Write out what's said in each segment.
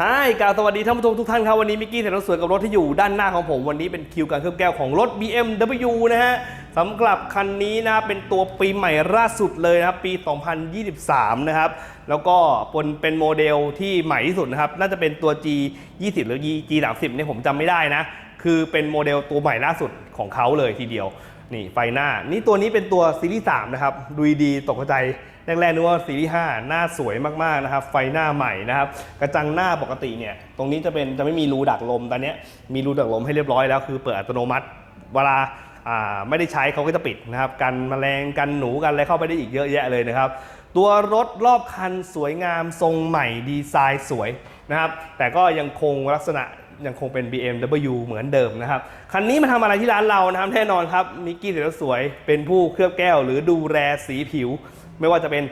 ฮายกล่าวสวัสดีท่านผู้ชมทุกท่านครับ วันนี้มิกกี้เสรถสวยกับรถที่อยู่ด้านหน้าของผม วันนี้เป็นคิวการเคลือบแก้วของรถ BMW นะฮะสำหรับคันนี้นะเป็นตัวปีใหม่ล่าสุดเลยนะครับ ปี 2023 นะครับ แล้วก็เป็นเป็นโมเดลที่ใหม่ที่สุดนะครับ น่าจะเป็นตัว G 20หรือ G 30เนี่ยผมจำไม่ได้นะ คือเป็นโมเดลตัวใหม่ล่าสุดของเขาเลยทีเดียว นี่ไฟหน้า นี่ตัวนี้เป็นตัวซีรีส์3นะครับ ดูดีตกใจแรกๆนึกว่าซีรีส์5หน้าสวยมากๆนะครับ ไฟหน้าใหม่นะครับ กระจังหน้าปกติเนี่ย ตรงนี้จะเป็นจะไม่มีรูดักลม ตอนนี้มีรูดักลมให้เรียบร้อยแล้ว คือเปิดอัตโนมัติ เวลาไม่ได้ใช้เขาก็จะปิดนะครับ กันแมลง กันหนู กันอะไรเข้าไปได้อีกเยอะแยะเลยนะครับ ตัวรถรอบคันสวยงามทรงใหม่ดีไซน์สวยนะครับ แต่ก็ยังคงลักษณะ ยังคงเป็น BMW เหมือนเดิมนะครับ คันนี้มาทำอะไรที่ร้านเรานะครับแน่นอนครับมิกกี้เสรสวยเป็นผู้เคลือบแก้ว หรือดูแลสีผิว ไม่ว่าจะเป็น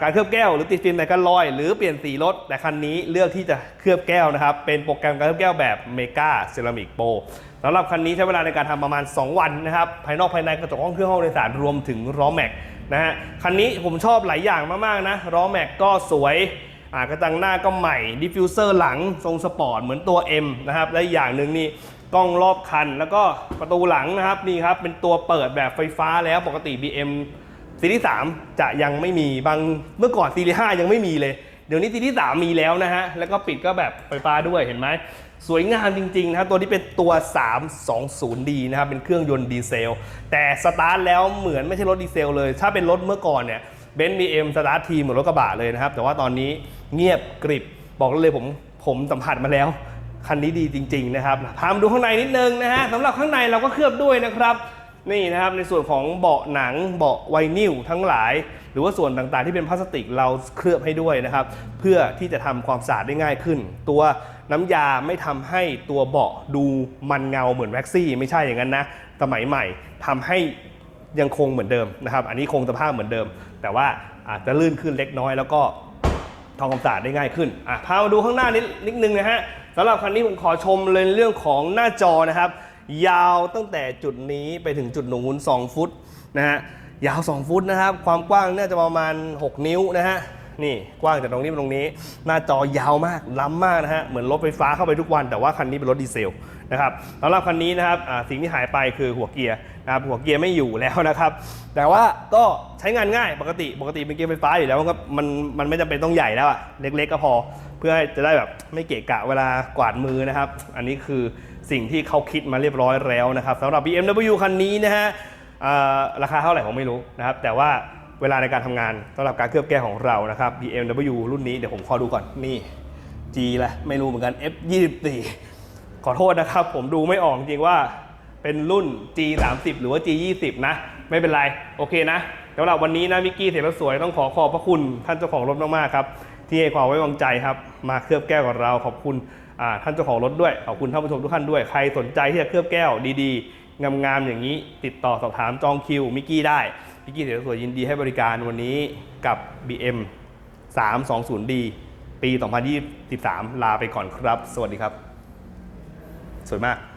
การเคลือบแก้วหรือติดฟิล์มแต่กันรอย หรือเปลี่ยนสีรถ แต่คันนี้เลือกที่จะเคลือบแก้วนะครับ เป็นโปรแกรมการเคลือบแก้วแบบ Mega Ceramic Pro สำหรับคันนี้ใช้เวลาในการทำประมาณ 2 วันนะครับ ภายนอกภายในกระจกห้องเครื่องห้องโดยสารรวมถึงล้อแม็กนะฮะคันนี้ผมชอบหลายอย่างมากๆนะล้อแม็กก็สวย อ่ากระจังหน้าก็ใหม่ดิฟฟิวเซอร์หลังทรงสปอร์ตเหมือนตัว M นะครับและอย่างหนึ่งนี่กล้องรอบคัน แล้วก็ประตูหลังนะครับนี่ครับเป็นตัวเปิดแบบไฟฟ้าแล้วปกติ BM ซีรีส์3จะยังไม่มีบางเมื่อก่อนซีรีส์5ยังไม่มีเลย เดี๋ยวนี้ซีรีส์3มีแล้วนะฮะแล้วก็ปิดก็แบบไฟฟ้าด้วยเห็นไหมสวยงามจริงๆนะครับตัวนี้เป็นตัว 320D นะครับเป็นเครื่องยนต์ดีเซล แต่สตาร์ทแล้วเหมือนไม่ใช่รถดีเซลเลย ถ้าเป็นรถเมื่อก่อนเนี่ย เบนซ์บีเอ็มสตาร์ททีเหมือนรถกระบะเลยนะครับ แต่ว่าตอนนี้เงียบกริบบอกเลยผมผมสัมผัสมาแล้ว คันนี้ดีจริง ๆ นะครับพามาดูข้างในนิดนึงนะฮะสำหรับข้างในเราก็เคลือบด้วยนะครับนี่นะครับในส่วนของเบาะหนังเบาะไวนิลทั้งหลาย หรือว่าส่วนต่างๆที่เป็นพลาสติกเราเคลือบให้ด้วยนะครับ เพื่อที่จะทำความสะอาดได้ง่ายขึ้น ตัวน้ำยาไม่ทำให้ตัวเบาะดูมันเงาเหมือนแว็กซี่ ไม่ใช่อย่างนั้นนะ สมัยใหม่ทำให้ ยังคงเหมือนเดิมนะครับ อันนี้คงสภาพเหมือนเดิม แต่ว่าอาจจะลื่นขึ้นเล็กน้อยแล้วก็ทำความสะอาดได้ง่ายขึ้นอะพามาดูข้างหน้านิดนิดนึงนะฮะสำหรับคันนี้ผมขอชมเลยเรื่องของหน้าจอนะครับ ยาวตั้งแต่จุดนี้ไปถึงจุดหนูน2ฟุตนะฮะยาว 2 ฟุตนะครับ ความกว้างน่าจะประมาณ 6 นิ้วนะฮะ นี่กว้างจากตรงนี้ไปตรงนี้ หน้าจอยาวมากล้ำมากนะฮะเหมือนรถไฟฟ้าเข้าไปทุกวัน แต่ว่าคันนี้เป็นรถดีเซลนะครับสำหรับคันนี้นะครับสิ่งที่หายไปคือหัวเกียร์นะครับหัวเกียร์ไม่อยู่แล้วนะครับ แต่ว่าก็ใช้งานง่ายปกติปกติเป็นเกียร์ไฟฟ้าอยู่แล้วมันก็มันมันไม่จำเป็นต้องใหญ่แล้วอะเล็ก ๆ ก็พอ เพื่อให้จะได้แบบไม่เกะกะเวลากวาดมือนะครับ อันนี้คือสิ่งที่เขาคิดมาเรียบร้อยแล้วนะครับสำหรับ BMW คันนี้นะฮะราคาเท่าไหร่ผมไม่รู้นะครับ แต่ว่า เวลาในการทำงานสำหรับการเคลือบแก้วของเรานะครับ BMW รุ่นนี้เดี๋ยวผมขอดูก่อนนี่ G แหละไม่รู้เหมือนกัน F 24ขอโทษนะครับ ผมดูไม่ออกจริงว่าเป็นรุ่น G 30หรือว่า G 20นะ ไม่เป็นไร โอเคนะสำหรับวันนี้นะมิกกี้เสรสวยต้องขอขอบพระคุณท่านเจ้าของรถมากๆครับที่ให้ความไว้วางใจครับ มาเคลือบแก้วกับเราขอบคุณท่านเจ้าของรถด้วยขอบคุณท่านผู้ชมทุกท่านด้วยใครสนใจที่จะเคลือบแก้วดีๆ งามๆอย่างนี้ ติดต่อสอบถามจองคิวมิกกี้ได้มิกกี้เสียสวยยินดีให้บริการวันนี้กับ BM 320D ปี 2023 ลาไปก่อนครับ สวัสดีครับ สวยมาก